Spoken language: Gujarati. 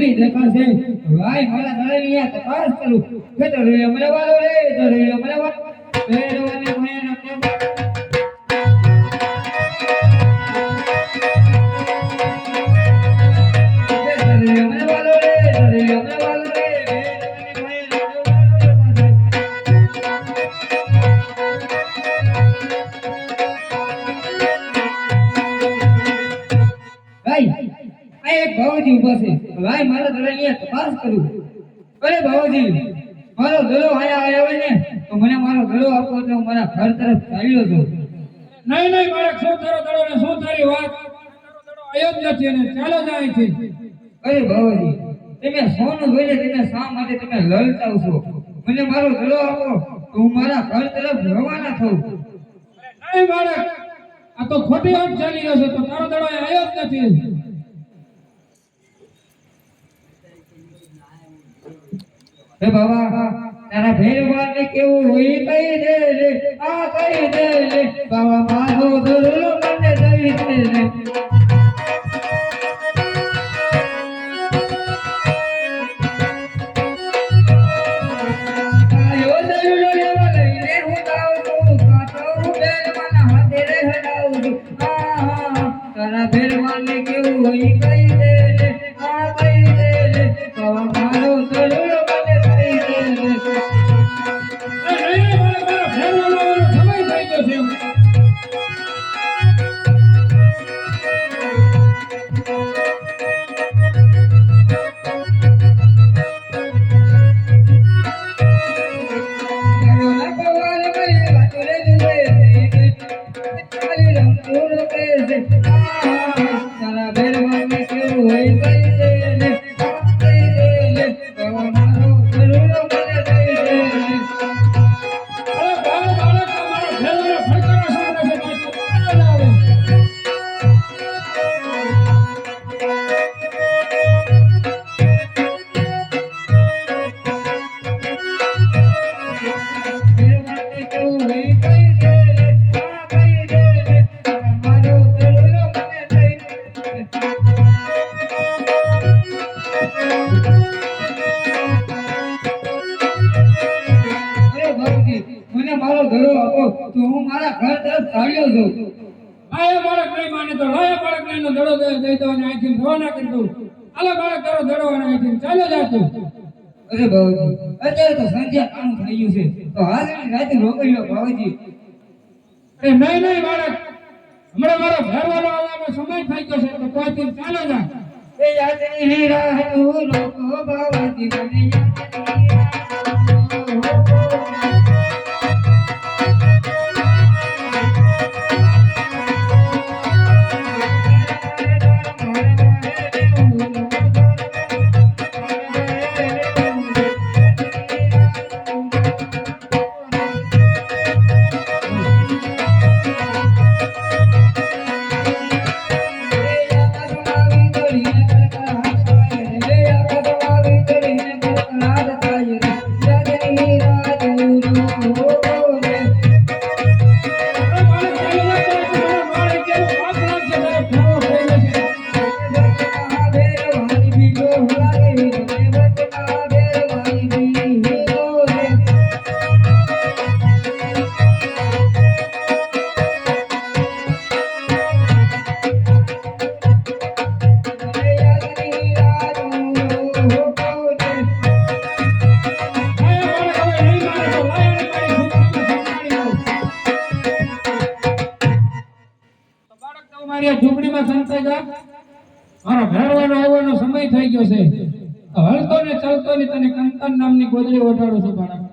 પીડી દેખાશે. ભાઈ, મારા દાદાની તપાસ કરું. કે તો રે મને વાળો રે તો રે મને વાળો. ભાવજી ઊભા છે. ભાઈ મારા દળની તપાસ કરું. અરે ભાવજી મારો દડો આયા આવ્યો હોય ને તો મને મારો દડો આપો તો હું મારા ઘર તરફ ચાલ્યો છું નહીં નહીં મારા શું તારો દડો ને શું તારી વાત? આયો જ નથી અને ચાલો જાય છે અરે ભાવજી તમે સોનું જોઈને તમે શા માટે તમે લલચાવ છો? મને મારો દડો આપો તો હું મારા ઘર તરફ રવાના થઉં. નહીં બાળક. આ તો ખોટી વાત ચાલી રહ્યો છે તો તારો દડો આયો જ નથી. હે બાબા, તારા ભેરવાને કેવું હોય કઈ દે રે આ કઈ દે રે બાબા, મારો દડો મને દઈ દે રે મને મારો ધરો આપો તો હું મારા ઘર તરફ ચાલ્યો છું આયા બાળક નહીં માને તો લાયા બાળક નહીં નો દે- દઈ દો અને અહીંથી રવાના કરી દઉં. આલા બાળક તારો ધડો અને અહીંથી ચાલો જાતું અરે બાબુજી અત્યારે તો સંધ્યા કામ થઈ ગયું છે. તો હાજરી રાતે રોકાઈ લો બાબુજી. અરે નહીં નહીં બાળક. હમણાં મારો ફેરવાનો આવવાનો સમય થઈ ગયો છે તો કોઈ તું ચાલો જા. એ યાદની રાહ તું લોકો બાબુજી મને રાહ અરે તું મારી આવવાનો સમય થઈ ગયો છે. હળતો ને ચલતો ને તને કંકન નામની ગોદડી ઓઢાડું છું, બાળક.